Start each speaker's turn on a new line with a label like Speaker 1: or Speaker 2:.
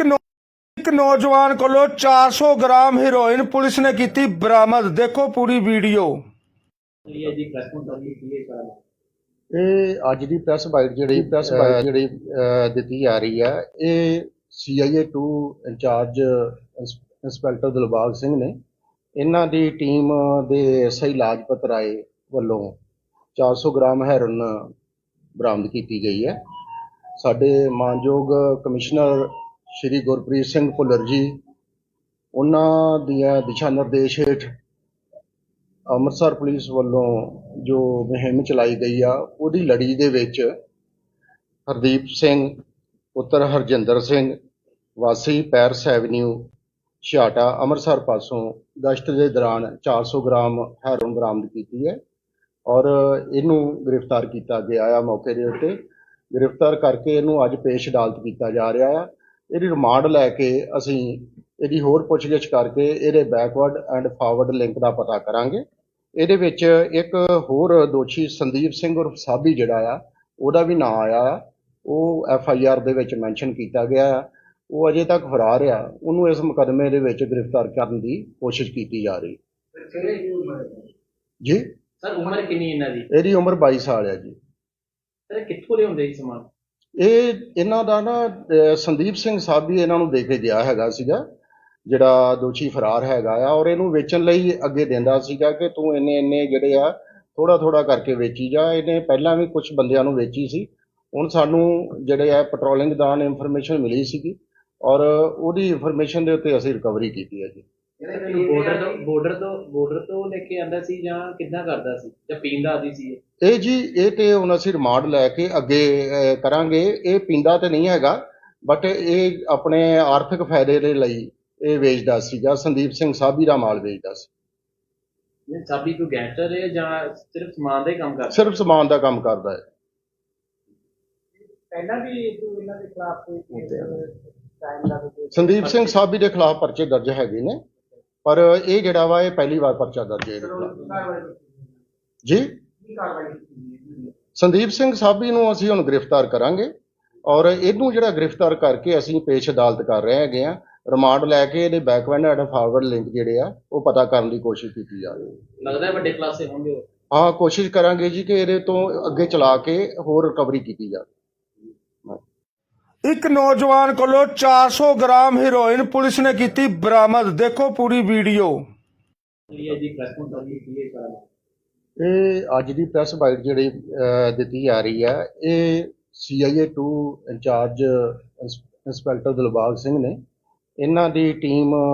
Speaker 1: ਇੱਕ ਨੌਜਵਾਨ ਕੋਲੋਂ 400 ਗ੍ਰਾਮ ਹੈਰੋਇਨ ਪੁਲਿਸ ਨੇ ਕੀਤੀ ਬਰਾਮਦ। ਦੇਖੋ ਪੂਰੀ ਵੀਡੀਓ।
Speaker 2: ਲਈ ਜੀ ਪ੍ਰੈਸ ਕਾਨਫਰੰਸ ਕੀ ਹੈ ਸਾਰਾ
Speaker 3: ਇਹ ਅੱਜ ਦੀ ਪ੍ਰੈਸ ਬਾਈਟ ਜਿਹੜੀ ਪ੍ਰੈਸ ਬਾਈਟ ਜਿਹੜੀ ਦਿੱਤੀ ਜਾ ਰਹੀ ਹੈ ਇਹ CIA 2 ਇੰਚਾਰਜ ਇੰਸ- ਇੰਸਪੈਕਟਰ ਦਿਲਬਾਗ ਸਿੰਘ ਨੇ। ਇਹਨਾਂ ਦੀ ਟੀਮ ਦੇ ਐਸਆਈ ਲਾਜਪਤ ਰਾਏ ਵੱਲੋਂ 400 ਗ੍ਰਾਮ ਹੈਰੋਇਨ ਬਰਾਮਦ ਕੀਤੀ ਗਈ ਹੈ। ਸਾਡੇ ਮਾਨਯੋਗ ਕਮਿਸ਼ਨਰ ਸ਼੍ਰੀ ਗੁਰਪ੍ਰੀਤ ਸਿੰਘ ਭੁੱਲਰ ਜੀ, ਉਹਨਾਂ ਦੀਆਂ ਦਿਸ਼ਾ ਨਿਰਦੇਸ਼ ਹੇਠ ਅੰਮ੍ਰਿਤਸਰ ਪੁਲਿਸ ਵੱਲੋਂ ਜੋ ਮੁਹਿੰਮ ਚਲਾਈ ਗਈ ਆ, ਉਹਦੀ ਲੜੀ ਦੇ ਵਿੱਚ ਹਰਦੀਪ ਸਿੰਘ, ਪੁੱਤਰ ਹਰਜਿੰਦਰ ਸਿੰਘ, ਵਾਸੀ ਪੈਰਸ ਐਵਨਿਊ ਛਿਆਟਾ ਅੰਮ੍ਰਿਤਸਰ ਪਾਸੋਂ ਗਸ਼ਤ ਦੇ ਦੌਰਾਨ 400 ਗ੍ਰਾਮ ਹੈਰੋਨ ਬਰਾਮਦ ਕੀਤੀ ਹੈ ਔਰ ਇਹਨੂੰ ਗ੍ਰਿਫਤਾਰ ਕੀਤਾ ਗਿਆ ਆ ਮੌਕੇ ਦੇ ਉੱਤੇ। ਗ੍ਰਿਫਤਾਰ ਕਰਕੇ ਇਹਨੂੰ ਅੱਜ ਪੇਸ਼ ਅਦਾਲਤ ਕੀਤਾ ਜਾ ਰਿਹਾ ਆ। ਇਹਦੀ ਰਿਮਾਂਡ ਲੈ ਕੇ ਅਸੀਂ ਇਹਦੀ ਹੋਰ ਪੁੱਛਗਿੱਛ ਕਰਕੇ ਇਹਦੇ ਬੈਕਵਰਡ ਐਂਡ ਫਾਰਵਰਡ ਲਿੰਕ ਦਾ ਪਤਾ ਕਰਾਂਗੇ। ਇਹਦੇ ਵਿੱਚ ਇੱਕ ਹੋਰ ਦੋਸ਼ੀ ਸੰਦੀਪ ਸਿੰਘ ਉਰਫ ਸਾਬੀ ਜਿਹੜਾ ਆ ਉਹਦਾ ਵੀ ਨਾਂ ਆਇਆ ਉਹ ਐਫ ਆਈ ਆਰ ਦੇ ਵਿੱਚ ਮੈਂਸ਼ਨ ਕੀਤਾ ਗਿਆ ਆ। ਉਹ ਅਜੇ ਤੱਕ ਫਰਾਰ ਆ। ਉਹਨੂੰ ਇਸ ਮੁਕੱਦਮੇ ਦੇ ਵਿੱਚ ਗ੍ਰਿਫਤਾਰ ਕਰਨ ਦੀ ਕੋਸ਼ਿਸ਼ ਕੀਤੀ ਜਾ ਰਹੀ। ਜੀ?
Speaker 2: ਸਰ ਉਮਰ ਕਿੰਨੀ ਇਹਨਾਂ ਦੀ?
Speaker 3: ਇਹਦੀ ਉਮਰ 22 ਸਾਲ ਹੈ ਜੀ।
Speaker 2: ਸਰ ਕਿੱਥੋਂ ਲਿਆਉਂਦੇ ਸੀ ਸਮਾਨ?
Speaker 3: ਇਹ ਇਹਨਾਂ ਦਾ ਨਾ, ਅਹ, ਸੰਦੀਪ ਸਿੰਘ ਸਾਬੀ ਇਹਨਾਂ ਨੂੰ ਦੇ ਕੇ ਗਿਆ ਹੈਗਾ ਸੀਗਾ, ਜਿਹੜਾ ਦੋਸ਼ੀ ਫਰਾਰ ਹੈਗਾ ਆ, ਔਰ ਇਹਨੂੰ ਵੇਚਣ ਲਈ ਅੱਗੇ ਦਿੰਦਾ ਸੀਗਾ ਕਿ ਤੂੰ ਇੰਨੇ ਇੰਨੇ ਜਿਹੜੇ ਆ ਥੋੜਾ ਥੋੜਾ ਕਰਕੇ ਵੇਚੀ ਜਾ। ਇਹਨੇ ਪਹਿਲਾਂ ਵੀ ਕੁਝ ਬੰਦਿਆਂ ਨੂੰ ਵੇਚੀ ਸੀ। ਹੁਣ ਸਾਨੂੰ ਜਿਹੜੇ ਆ ਪੈਟਰੋਲਿੰਗ ਦੌਰਾਨ ਇਨਫੋਰਮੇਸ਼ਨ ਮਿਲੀ ਸੀਗੀ, ਔਰ ਉਹਦੀ ਇਨਫੋਰਮੇਸ਼ਨ ਦੇ ਉੱਤੇ ਅਸੀਂ ਰਿਕਵਰੀ ਕੀਤੀ ਹੈ ਜੀ।
Speaker 2: ਬਾਰਡਰ ਤੋਂ ਬਾਰਡਰ ਤੋਂ ਬਾਰਡਰ ਤੋਂ ਲੈ ਕੇ ਆਂਦਾ ਸੀ ਜਾਂ ਕਿੱਦਾਂ ਕਰਦਾ ਸੀ? ਜਾਂ ਪੀਂਦਾ ਆਦੀ ਸੀ ਇਹ?
Speaker 3: ਇਹ ਜੀ ਇਹ ਤੇ ਹੁਣ ਅਸੀਂ ਰਿਮਾਂਡ ਲੈ ਕੇ ਅੱਗੇ ਅਹ, ਕਰਾਂਗੇ। ਇਹ ਪੀਂਦਾ ਤੇ ਨਹੀਂ ਹੈਗਾ ਬਟ ਇਹ ਆਪਣੇ ਆਰਥਿਕ ਫਾਇਦੇ ਦੇ ਲਈ ਇਹ ਵੇਚਦਾ ਸੀਗਾ ਸੰਦੀਪ ਸਿੰਘ ਸਾਬੀ ਦਾ ਮਾਲ ਵੇਚਦਾ ਸੀ।
Speaker 2: ਇਹ ਸਾਬੀ ਕੋਈ ਗੈਂਗਸਟਰ ਹੈ ਜਾਂ ਸਿਰਫ ਸਮਾਨ ਦਾ ਹੀ ਕੰਮ ਕਰਦਾ?
Speaker 3: ਸਿਰਫ ਸਮਾਨ ਦਾ ਕੰਮ ਕਰਦਾ ਹੈ।
Speaker 2: ਪਹਿਲਾਂ ਵੀ ਇਹਨਾਂ ਦੇ ਖਿਲਾਫ ਕੋਈ ਟਾਈਮ ਦਾ ਕੋਈ
Speaker 3: ਸੰਦੀਪ ਸਿੰਘ ਸਾਬੀ ਦੇ ਖਿਲਾਫ ਪਰਚੇ ਦਰਜ ਹੈਗੇ ਨੇ। ਪਰ ਇਹ ਜਿਹੜਾ ਵਾ ਇਹ ਪਹਿਲੀ ਵਾਰ ਪਰਚਾ ਦਰਜ ਹੈ। ਜੀ? ਸੰਦੀਪ ਸਿੰਘ ਸਾਬੀ ਨੂੰ ਅਸੀਂ ਹੁਣ ਗ੍ਰਿਫਤਾਰ ਕਰਾਂਗੇ ਔਰ ਇਹਨੂੰ ਜਿਹੜਾ ਗ੍ਰਿਫਤਾਰ ਕਰਕੇ ਅਸੀਂ ਪੇਸ਼ ਅਦਾਲਤ ਕਰ ਰਹੇ ਹੈਗੇ ਆ ਰਿਮਾਂਡ ਲੈ ਕੇ ਇਹਦੇ ਬੈਕਵਰਡ ਐਂਡ ਫਾਰਵਰਡ ਲਿੰਕ ਜਿਹੜੇ ਆ ਉਹ ਪਤਾ ਕਰਨ ਦੀ ਕੋਸ਼ਿਸ਼ ਕੀਤੀ ਜਾ ਰਹੀ ਹੈ।
Speaker 2: ਲੱਗਦਾ ਹੈ ਵੱਡੇ ਕਲਾਸੇ ਹੋਣਗੇ।
Speaker 3: ਹਾਂ ਕੋਸ਼ਿਸ਼ ਕਰਾਂਗੇ ਜੀ ਕਿ ਇਹਦੇ ਤੋਂ ਅੱਗੇ ਚਲਾ ਕੇ ਹੋਰ ਰਿਕਵਰੀ ਕੀਤੀ ਜਾਵੇ।
Speaker 1: ਇੱਕ ਨੌਜਵਾਨ ਕੋਲੋਂ 400 ਗ੍ਰਾਮ ਹੀਰੋਇਨ ਪੁਲਿਸ ਨੇ ਕੀਤੀ ਬਰਾਮਦ। ਦੇਖੋ ਪੂਰੀ ਵੀਡੀਓ।
Speaker 3: ਇਹ ਅੱਜ ਦੀ ਪ੍ਰੈਸ ਬਾਈਟ ਜਿਹੜੀ ਅਹ, ਦਿੱਤੀ ਜਾ ਰਹੀ ਹੈ ਇਹ CIA 2 ਇੰਚਾਰਜ ਇੰਸ- ਇੰਸਪੈਕਟਰ ਦਿਲਬਾਗ ਸਿੰਘ ਨੇ। ਇਹਨਾਂ ਦੀ ਟੀਮ